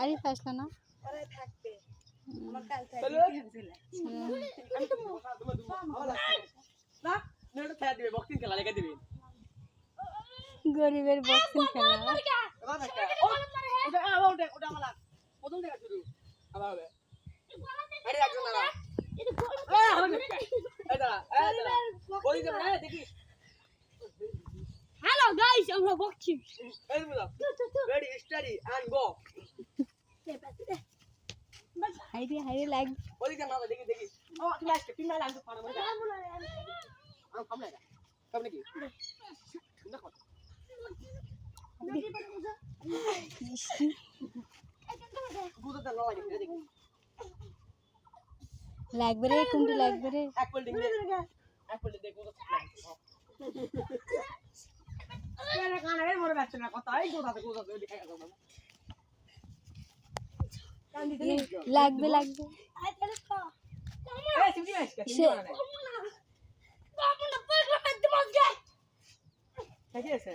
আরে ফাসলো না ওরা থাকবে আমার কাল থাকবে আমি তো না। না এটা দিবে বক্সিং খেলা। লেগে দিবে গরিবের বক্সিং খেলা ওটা আবার ওটা আমার প্রথম থেকে শুরু। আবার হবে। আরে বলি দেব না দেখি। হ্যালো গাইস আমরা বকছি। রেডি স্টাডি এন্ড গো হাইরে হাইরে লাগ। বলি দেব না দেখি দেখি। ও তুমি আজকে তিন মাইল আনতে পারো মানে আম সামনে যা সামনে কি দেখি। লাগবে রে কোনটি লাগবে রে লাগবে লাগবে ঠিক আছে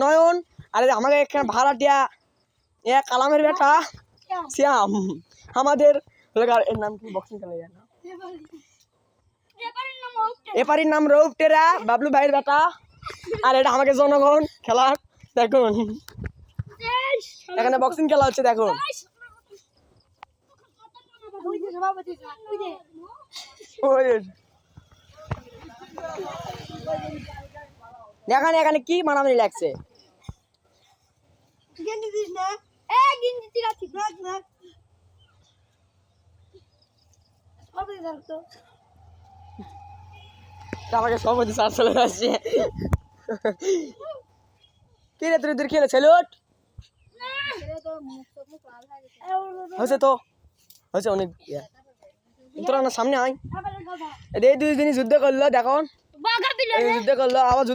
নয়ন, আর আমাকে এখানে ভাড়াটিয়া, এ কালামের বেটা, শ্যাম। আমাদের এর নাম কি? বক্সিং খেলা যায় না। এপারির নাম রৌপ টেরা, বাবলু ভাইয়ের বেটা। আর এটা আমাকে জনগণ খেলা, দেখুন। এখানে বক্সিং খেলা হচ্ছে, দেখুন। ওই এখানে এখানে কি মারামারি লাগছে? তা। আমাকে সভাপতি স্যার চলে আসছে। কি রে তুই দূর খেলে? ছেলুট হয়েছে তো। হয়েছে অনেক তোরা না সামনে আয়। এই দুই দিনই যুদ্ধ করল এই যুদ্ধ করল আবার